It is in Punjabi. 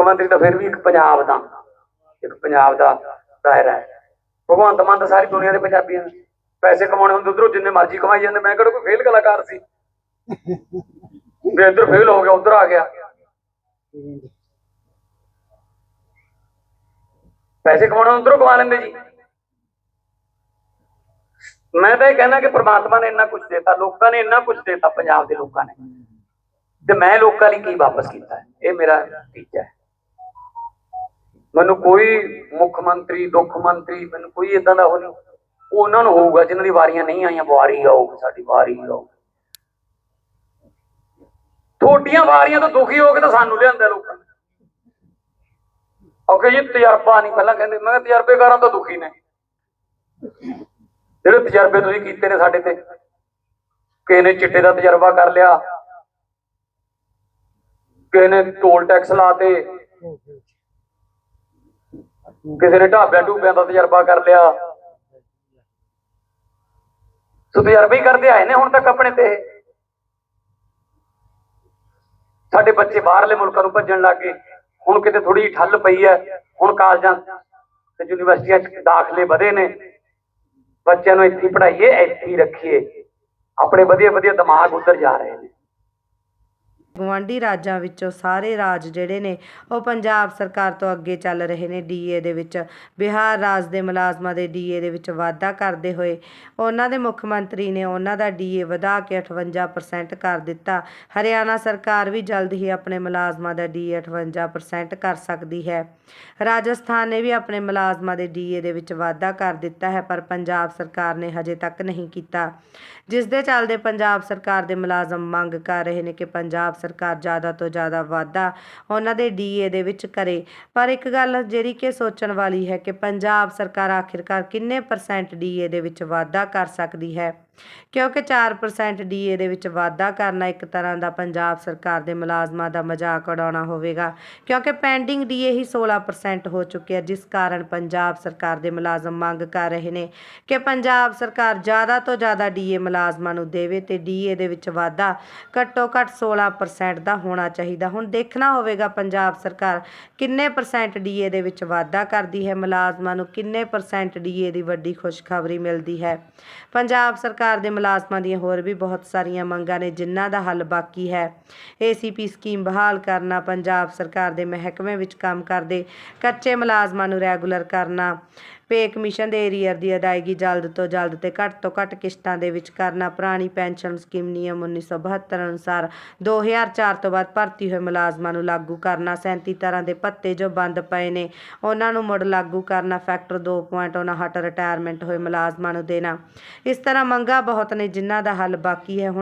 ਮੁੱਖ ਮੰਤਰੀ ਤਾਂ ਫਿਰ ਵੀ ਇੱਕ ਪੰਜਾਬ ਦਾ, ਇੱਕ ਪੰਜਾਬ ਦਾ ਦਾਇਰਾ ਹੈ। ਭਗਵੰਤ ਮਾਨ ਤਾਂ ਸਾਰੀ ਦੁਨੀਆ ਦੇ ਪੰਜਾਬੀਆਂ ਦੇ ਪੈਸੇ ਕਮਾਉਣੇ ਹੁੰਦੇ, ਉਧਰੋਂ ਜਿੰਨੇ ਮਰਜ਼ੀ ਕਮਾਈ ਜਾਂਦੇ। ਮੈਂ ਕਿਹੜਾ ਕੋਈ ਫੇਲ ਕਲਾਕਾਰ ਸੀ? ਵੀ ਇੱਧਰ ਫੇਲ ਹੋ ਗਿਆ, ਉਧਰ ਆ ਗਿਆ। ਪੈਸੇ ਕਮਾਉਣੇ ਉਧਰੋਂ ਕਮਾ ਲੈਂਦੇ ਜੀ। ਮੈਂ ਤਾਂ ਇਹ ਕਹਿੰਦਾ ਕਿ ਪ੍ਰਮਾਤਮਾ ਨੇ ਇੰਨਾ ਕੁਝ ਦਿੱਤਾ, ਲੋਕਾਂ ਨੇ ਇੰਨਾ ਕੁਝ ਦਿੱਤਾ, ਪੰਜਾਬ ਦੇ ਲੋਕਾਂ ਨੇ। ਤੇ ਮੈਂ ਲੋਕਾਂ ਲਈ ਕੀ ਵਾਪਸ ਕੀਤਾ? ਇਹ ਮੇਰਾ ਟੀਚਾ ਹੈ। ਮੈਨੂੰ ਕੋਈ ਮੁੱਖ ਮੰਤਰੀ, ਦੁੱਖ ਮੰਤਰੀ, ਮੈਨੂੰ ਕੋਈ ਇਦਾਂ ਦਾ ਉਹ ਨਹੀਂ। ਉਹਨਾਂ ਨੂੰ ਹੋਊਗਾ, ਜਿਨ੍ਹਾਂ ਦੀ ਵਾਰੀਆਂ ਨਹੀਂ ਆਈਆਂ, ਵਾਰੀ ਆਊਗੀ, ਸਾਡੀ ਵਾਰੀ ਆਊ ਥੋਡੀਆਂ ਵਾਰੀਆਂ ਤੋਂ ਦੁਖੀ ਹੋ ਕੇ ਤਾਂ ਸਾਨੂੰ ਲਿਆਂਦਾ ਲੋਕਾਂ ਨੇ। ਓਕੇ ਜੀ ਤਜਰਬਾ ਨਹੀਂ, ਪਹਿਲਾਂ ਕਹਿੰਦੇ, ਮੈਂ ਕਿਹਾ ਤਜਰਬੇਕਾਰਾਂ ਤੋਂ ਦੁਖੀ ਨੇ। ਜਿਹੜੇ ਤਜਰਬੇ ਤੁਸੀਂ ਕੀਤੇ ਨੇ ਸਾਡੇ ਤੇ, ਕਿਸੇ ਨੇ ਚਿੱਟੇ ਦਾ ਤਜਰਬਾ ਕਰ ਲਿਆ, ਕਿਸੇ ਨੇ ਟੋਲ ਟੈਕਸ ਲਾਤੇ ਕਿਸੇ ਨੇ ਢਾਬਿਆਂ ਢੂਬਿਆਂ ਦਾ ਤਜਰਬਾ ਕਰ ਲਿਆ। ਸੋ ਤਜਰਬੇ ਹੀ ਕਰਦੇ ਆਏ ਨੇ ਹੁਣ ਤੱਕ ਆਪਣੇ ਤੇ। ਸਾਡੇ ਬੱਚੇ ਬਾਹਰਲੇ ਮੁਲਕਾਂ ਨੂੰ ਭੱਜਣ ਲੱਗ ਗਏ। ਹੁਣ ਕਿਤੇ ਥੋੜੀ ਠੱਲ ਪਈ ਹੈ। ਹੁਣ ਕਾਲਜਾਂ ਤੇ ਯੂਨੀਵਰਸਿਟੀਆਂ 'ਚ ਦਾਖਲੇ ਵਧੇ ਨੇ। ਬੱਚਿਆਂ ਨੂੰ ਇੱਥੇ ਹੀ ਪੜ੍ਹਾਈਏ, ਇੱਥੇ ਰੱਖੀਏ। ਆਪਣੇ ਵਧੀਆ ਵਧੀਆ ਦਿਮਾਗ ਉੱਧਰ ਜਾ ਰਹੇ ਨੇ। ਗੁਆਂਢੀ ਰਾਜਾਂ ਵਿੱਚੋਂ ਸਾਰੇ ਰਾਜ ਜਿਹੜੇ ਨੇ, ਉਹ ਪੰਜਾਬ ਸਰਕਾਰ ਤੋਂ ਅੱਗੇ ਚੱਲ ਰਹੇ ਨੇ। ਡੀਏ ਦੇ ਵਿੱਚ, ਬਿਹਾਰ ਰਾਜ ਦੇ ਮੁਲਾਜ਼ਮਾਂ ਦੇ ਡੀਏ ਦੇ ਵਿੱਚ ਵਾਧਾ ਕਰਦੇ ਹੋਏ, ਉਹਨਾਂ ਦੇ ਮੁੱਖ ਮੰਤਰੀ ਨੇ ਉਹਨਾਂ ਦਾ ਡੀਏ ਵਧਾ ਕੇ 58% ਕਰ ਦਿੱਤਾ। ਹਰਿਆਣਾ ਸਰਕਾਰ ਵੀ ਜਲਦ ਹੀ ਆਪਣੇ ਮੁਲਾਜ਼ਮਾਂ ਦਾ ਡੀਏ 58% ਕਰ ਸਕਦੀ ਹੈ। ਰਾਜਸਥਾਨ ਨੇ ਵੀ ਆਪਣੇ ਮੁਲਾਜ਼ਮਾਂ ਦੇ ਡੀਏ ਦੇ ਵਿੱਚ ਵਾਧਾ ਕਰ ਦਿੱਤਾ ਹੈ, ਪਰ ਪੰਜਾਬ ਸਰਕਾਰ ਨੇ ਹਜੇ ਤੱਕ ਨਹੀਂ ਕੀਤਾ। ਜਿਸ ਦੇ ਚੱਲਦੇ ਪੰਜਾਬ ਸਰਕਾਰ ਦੇ ਮੁਲਾਜ਼ਮ ਮੰਗ ਕਰ ਰਹੇ ਨੇ ਕਿ ਪੰਜਾਬ ਸਰਕਾਰ ਸਰਕਾਰ ਜ਼ਿਆਦਾ ਤੋਂ ਜ਼ਿਆਦਾ ਵਾਧਾ ਉਹਨਾਂ ਦੇ ਡੀਏ ਦੇ ਵਿੱਚ ਕਰੇ। ਪਰ ਇੱਕ ਗੱਲ ਜਿਹੜੀ ਕਿ ਸੋਚਣ ਵਾਲੀ ਹੈ ਕਿ ਪੰਜਾਬ ਸਰਕਾਰ ਆਖਿਰਕਾਰ ਕਿੰਨੇ ਪਰਸੈਂਟ ਡੀਏ ਦੇ ਵਿੱਚ ਵਾਧਾ ਕਰ ਸਕਦੀ ਹੈ? ਕਿਉਂਕਿ 4% ਡੀਏ ਦੇ ਵਿੱਚ ਵਾਧਾ ਕਰਨਾ ਇੱਕ ਤਰ੍ਹਾਂ ਦਾ ਪੰਜਾਬ ਸਰਕਾਰ ਦੇ ਮੁਲਾਜ਼ਮਾਂ ਦਾ ਮਜ਼ਾਕ ਉਡਾਉਣਾ ਹੋਵੇਗਾ। ਕਿਉਂਕਿ ਪੈਂਡਿੰਗ ਡੀਏ ਹੀ 16% ਹੋ ਚੁੱਕਿਆ ਜਿਸ ਕਾਰਨ ਪੰਜਾਬ ਸਰਕਾਰ ਦੇ ਮੁਲਾਜ਼ਮ ਮੰਗ ਕਰ ਰਹੇ ਨੇ ਕਿ ਪੰਜਾਬ ਸਰਕਾਰ ਜ਼ਿਆਦਾ ਤੋਂ ਜ਼ਿਆਦਾ ਡੀਏ ਮੁਲਾਜ਼ਮਾਂ ਨੂੰ ਦੇਵੇ ਤੇ ਡੀਏ ਦੇ ਵਿੱਚ ਵਾਧਾ ਘੱਟੋ ਘੱਟ 16% ਦਾ ਹੋਣਾ ਚਾਹੀਦਾ। ਹੁਣ ਦੇਖਣਾ ਹੋਵੇਗਾ ਪੰਜਾਬ ਸਰਕਾਰ ਕਿੰਨੇ ਪਰਸੈਂਟ ਡੀਏ ਦੇ ਵਿੱਚ ਵਾਧਾ ਕਰਦੀ ਹੈ ਮੁਲਾਜ਼ਮਾਂ ਨੂੰ, ਕਿੰਨੇ ਪਰਸੈਂਟ ਡੀਏ ਦੀ ਵੱਡੀ ਖੁਸ਼ਖਬਰੀ ਮਿਲਦੀ ਹੈ। ਪੰਜਾਬ ਸਰਕਾਰ ਦੇ ਮੁਲਾਜ਼ਮਾਂ ਦੀਆਂ ਹੋਰ ਵੀ ਬਹੁਤ ਸਾਰੀਆਂ ਮੰਗਾਂ ਨੇ, ਜਿਨ੍ਹਾਂ ਦਾ ਹੱਲ ਬਾਕੀ ਹੈ। ਏਸੀਪੀ ਸਕੀਮ ਬਹਾਲ ਕਰਨਾ, ਪੰਜਾਬ ਸਰਕਾਰ ਦੇ ਮਹਿਕਮੇ ਵਿੱਚ ਕੰਮ ਕਰਦੇ, ਕੱਚੇ ਮੁਲਾਜ਼ਮਾਂ ਨੂੰ ਰੈਗੂਲਰ ਕਰਨਾ ਪੇ ਕਮਿਸ਼ਨ ਦੇ ਏਰੀਅਰ ਦੀ ਅਦਾਇਗੀ ਜਲਦ ਤੋਂ ਜਲਦ ਤੇ ਘੱਟ ਤੋਂ ਘੱਟ ਕਿਸ਼ਤਾਂ ਦੇ ਵਿੱਚ ਕਰਨਾ। ਪੁਰਾਣੀ ਪੈਨਸ਼ਨ ਸਕੀਮ ਨਿਯਮ 1972 ਅਨੁਸਾਰ 2004 ਤੋਂ ਬਾਅਦ ਭਰਤੀ ਹੋਏ ਮੁਲਾਜ਼ਮਾਂ ਨੂੰ ਲਾਗੂ ਕਰਨਾ 37 ਤਰ੍ਹਾਂ ਦੇ ਭੱਤੇ ਜੋ ਬੰਦ ਪਏ ਨੇ। ਉਹਨਾਂ ਨੂੰ ਮੁੜ ਲਾਗੂ ਕਰਨਾ ਫੈਕਟਰ 2.59 ਰਿਟਾਇਰਮੈਂਟ ਹੋਏ ਮੁਲਾਜ਼ਮਾਂ ਨੂੰ ਦੇਣਾ। ਇਸ ਤਰ੍ਹਾਂ ਮੰਗਾਂ ਬਹੁਤ ਨੇ ਜਿਨ੍ਹਾਂ ਦਾ ਹੱਲ ਬਾਕੀ ਹੈ। ਹੁਣ